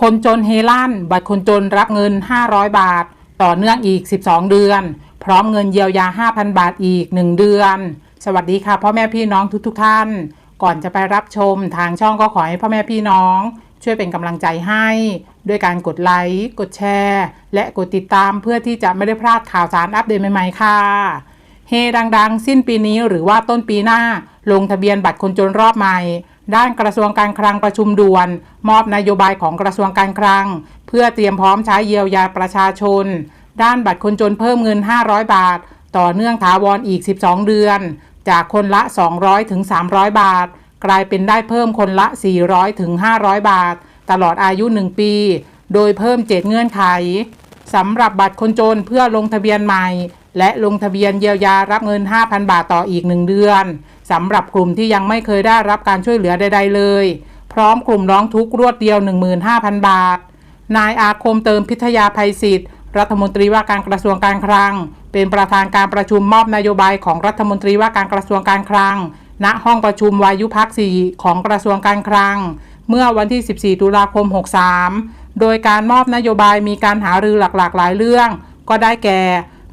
คนจนเฮลั่น บัตรคนจนรับเงิน 500 บาท ต่อเนื่องอีก 12 เดือน พร้อมเงินเยียวยา 5,000 บาทอีก 1 เดือน สวัสดีค่ะพ่อแม่พี่น้องทุกๆทท่าน ก่อนจะไปรับชมทางช่องก็ขอให้พ่อแม่พี่น้อง ช่วยเป็นกำลังใจให้ ด้วยการกดไลค์ กดแชร์ และกดติดตามเพื่อที่จะไม่ได้พลาดข่าวสารอัปเดตใหม่ๆค่ะเฮดังๆ สิ้นปีนี้หรือว่าต้นปีหน้า ลงทะเบียนบัตรคนจนรอบใหม่ ด้านกระทรวงการคลังประชุมด่วน มอบนโยบายของกระทรวงการคลัง เพื่อเตรียมพร้อมใช้เยียวยาประชาชน ด้านบัตรคนจนเพิ่มเงิน 500 บาท ต่อเนื่องถาวรออีก 12 เดือน จากคนละ 200ถึง300 บาท กลายเป็นได้เพิ่มคนละ 400ถึง500 บาท ตลอดอายุ 1 ปี โดยเพิ่ม 7 เงื่อนไขสำหรับบัตรคนจนเพื่อลงทะเบียนใหม่ และลงทะเบียนเยียวยารับเงิน 5,000 บาทต่ออีก 1 เดือนสำหรับกลุ่มที่ยังไม่เคยได้รับการช่วยเหลือใด ๆ เลย พร้อมกลุ่มร้องทุกข์รวดเดียว 15,000 บาท นายอาคมเติมพิทยาภัยศิษย์รัฐมนตรีว่าการกระทรวงการคลัง เป็นประธานการประชุมมอบนโยบายของรัฐมนตรีว่าการกระทรวงการคลัง ณห้องประชุมวายุพักษีของกระทรวงการคลัง เมื่อวันที่ 14 ตุลาคม 63 โดยการมอบนโยบายมีการหารือหลักๆหลายเรื่อง ก็ได้แก่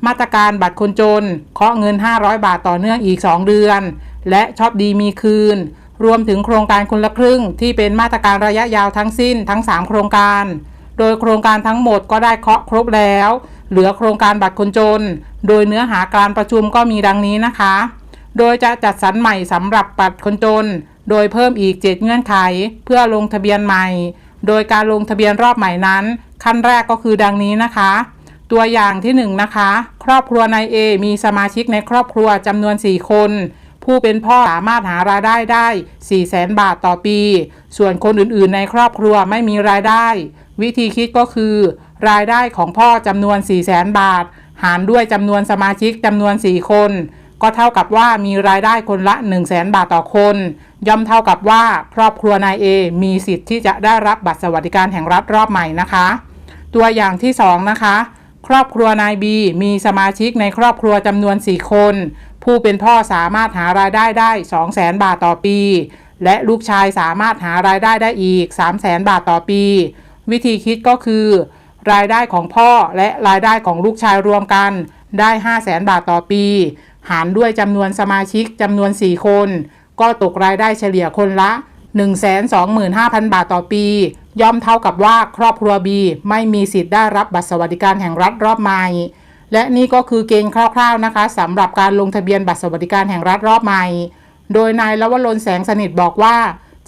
มาตรการบัตรคนจน เคาะเงิน 500 บาทต่อเนื่องอีก 2 เดือน และชอบดีมีคืน รวมถึงโครงการคนละครึ่ง ที่เป็นมาตรการระยะยาวทั้งสิ้นทั้ง 3 โครงการ โดยโครงการทั้งหมดก็ได้เคาะครบแล้ว เหลือโครงการบัตรคนจน โดยเนื้อหาการประชุมก็มีดังนี้นะคะ โดยจะจัดสรรใหม่สำหรับบัตรคนจน โดยเพิ่มอีก 7 เงื่อนไข เพื่อลงทะเบียนใหม่ โดยการลงทะเบียนรอบใหม่นั้น ขั้นแรกก็คือดังนี้นะคะ ตัวอย่างที่1นนะคะ ครอบครัวนายเอมีสมาชิกในครอบครัวจำนวน 4 คน ผู้เป็นพ่อสามารถหารายได้ได้ 4 0 0แสนบาทต่อปี ส่วนคนอื่นๆ ในครอบครัวไม่มีรายได้ วิธีคิดก็คือ รายได้ของพ่อจำนวน 4 0 0แสนบาท หารด้วยจำนวนสมาชิกจำนวน 4 คน ก็เท่ากับว่ามีรายได้คนละ 1 0 0 0 0แสนบาทต่อคน ย่อมเท่ากับว่าครอบครัวนายเอมีสิทธิ์ที่จะได้รับบัตรสวัสดิการแห่งรัฐรอบใหม่นะคะ ตัวอย่างที่2นะคะ ครอบครัวนายบีมีสมาชิกในครอบครัวจำนวน 4 คน ผู้เป็นพ่อสามารถหารายได้ได้ 2 0 0 0 0 0 บาทต่อปี และลูกชายสามารถหารายได้ได้อีก 3 0 0 0 0 0 บาทต่อปี วิธีคิดก็คือ รายได้ของพ่อและรายได้ของลูกชายรวมกันได้ 5 0 0 0 0 0 บาทต่อปี หารด้วยจำนวนสมาชิกจำนวน 4 คน ก็ตกรายได้เฉลี่ยคนละ 125,000 บาทต่อปี ย่อมเท่ากับว่าครอบครัว B ไม่มีสิทธิ์ได้รับบัตรสวัสดิการแห่งรัฐรอบใหม่ และนี่ก็คือเกณฑ์คร่าวๆนะคะสำหรับการลงทะเบียนบัตรสวัสดิการแห่งรัฐรอบใหม่ โดยนายลวรนแสงสนิทบอกว่า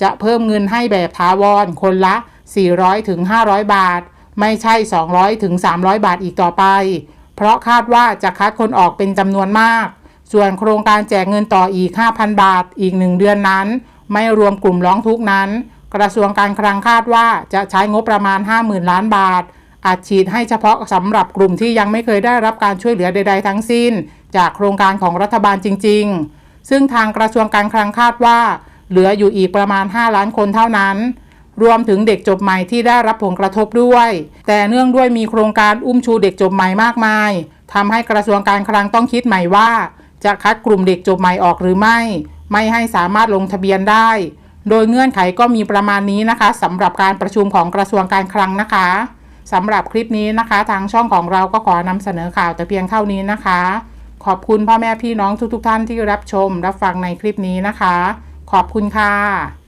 จะเพิ่มเงินให้แบบถาวรคนละ400ถึง500 บาท ไม่ใช่200ถึง300 บาทอีกต่อไป เพราะคาดว่าจะคัดคนออกเป็นจำนวนมาก ส่วนโครงการแจกเงินต่ออีก 5,000 บาทอีก1เดือนนั้น ไม่รวมกลุ่มร้องทุกนั้น กระทรวงการคลังคาดว่าจะใช้งบประมาณ 50,000 ล้านบาทอาจฉีดให้เฉพาะสำหรับกลุ่มที่ยังไม่เคยได้รับการช่วยเหลือใด ๆ ทั้งสิ้น จากโครงการของรัฐบาลจริง ๆ ซึ่งทางกระทรวงการคลังคาดว่า เหลืออยู่อีกประมาณ 5 ล้านคนเท่านั้น รวมถึงเด็กจบใหม่ที่ได้รับผลกระทบด้วย แต่เนื่องด้วยมีโครงการอุ้มชูเด็กจบใหม่มากมายทำให้กระทรวงการคลังต้องคิดใหม่ว่า จะคัดกลุ่มเด็กจบใหม่ออกหรือไม่ ไม่ให้สามารถลงทะเบียนได้ โดยเงื่อนไขก็มีประมาณนี้นะคะสำหรับการประชุมของกระทรวงการคลังนะคะสำหรับคลิปนี้นะคะ ทางช่องของเราก็ขอนำเสนอข่าวแต่เพียงเท่านี้นะคะ ขอบคุณพ่อแม่พี่น้องทุกๆทท่านที่รับชม รับฟังในคลิปนี้นะคะ ขอบคุณค่ะ